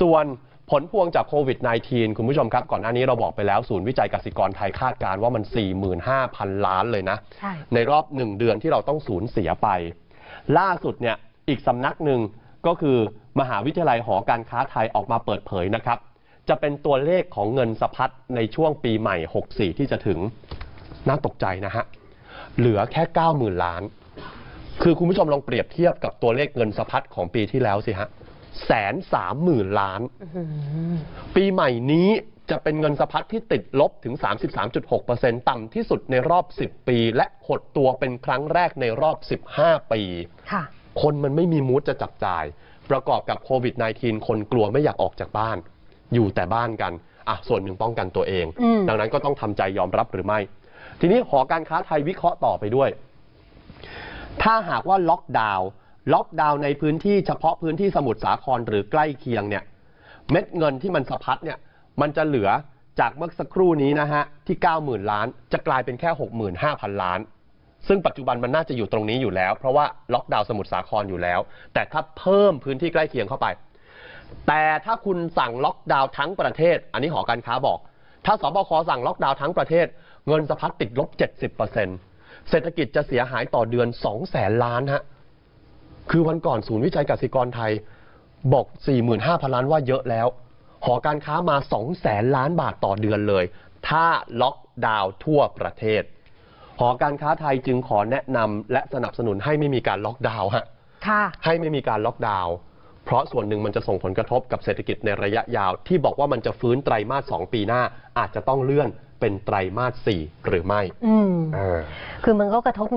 ส่วนผลพวงจากโควิด -19 คุณผู้ชมครับ ก่อนหน้านี้เราบอกไปแล้วศูนย์วิจัยกสิกรไทยคาดการณ์ว่ามัน 45,000 ล้านเลยนะใช่ในรอบหนึ่งเดือนที่เราต้องสูญเสียไป ล่าสุดเนี่ยอีกสำนักหนึ่งก็คือมหาวิทยาลัยหอการค้าไทยออกมาเปิดเผยนะครับ จะเป็นตัวเลขของเงินสะพัดในช่วงปีใหม่ 64 ที่จะถึงน่าตกใจนะฮะ เหลือแค่ 90,000 ล้าน คือคุณผู้ชมลองเปรียบเทียบกับตัวเลขเงินสะพัดของปีที่แล้วสิฮะ แสนสามหมื่นล้าน ปีใหม่นี้จะเป็นเงินสะพัดที่ติดลบถึง 33.6%ต่ำที่สุดในรอบ 10 ปี และหดตัวเป็นครั้งแรกในรอบ 15 ปีค่ะคนมันไม่มีมูดจะจับจ่าย ประกอบกับโควิด -19 คนกลัวไม่อยากออกจากบ้าน อยู่แต่บ้านกันอะส่วนหนึ่งป้องกันตัวเองอืมดังนั้นก็ต้องทำใจยอมรับหรือไม่ ทีนี้หอการค้าไทยวิเคราะห์ต่อไปด้วย ถ้าหากว่าล็อกดาวน์ ล็อกดาวน์ในพื้นที่เฉพาะพื้นที่สมุทรสาครหรือใกล้เคียงเนี่ยเม็ดเงินที่มันสะพัดเนี่ยมันจะเหลือจากเมื่อสักครู่นี้นะฮะที่ 90,000 ล้าน จะกลายเป็นแค่ 65,000 ล้าน ซึ่งปัจจุบันมันน่าจะอยู่ตรงนี้อยู่แล้ว เพราะว่าล็อกดาวน์สมุทรสาครอยู่แล้ว แต่ถ้าเพิ่มพื้นที่ใกล้เคียงเข้าไป แต่ถ้าคุณสั่งล็อกดาวน์ทั้งประเทศ อันนี้หอการค้าบอก ถ้าสบคสั่งล็อกดาวน์ทั้งประเทศ เงินสะพัดติดลบ 70%เศรษฐกิจจะเสียหายต่อเดือน2แสนล้านฮะ คือวันก่อนศูนย์วิจัยกสิกรไทยบอก 45,000 ล้านว่าเยอะแล้ว หอการค้ามา 2 แสนล้านบาทต่อเดือนเลย ถ้าล็อกดาวน์ทั่วประเทศ หอการค้าไทยจึงขอแนะนำและสนับสนุนให้ไม่มีการล็อกดาวน์ฮะค่ะให้ไม่มีการล็อกดาวน์เพราะส่วนหนึ่งมันจะส่งผลกระทบกับเศรษฐกิจในระยะยาว ที่บอกว่ามันจะฟื้นไตรมาส 2 ปีหน้าอาจจะต้องเลื่อนเป็นไตรมาส 4 หรือไม่อืมเออคือมันก็กระทบจ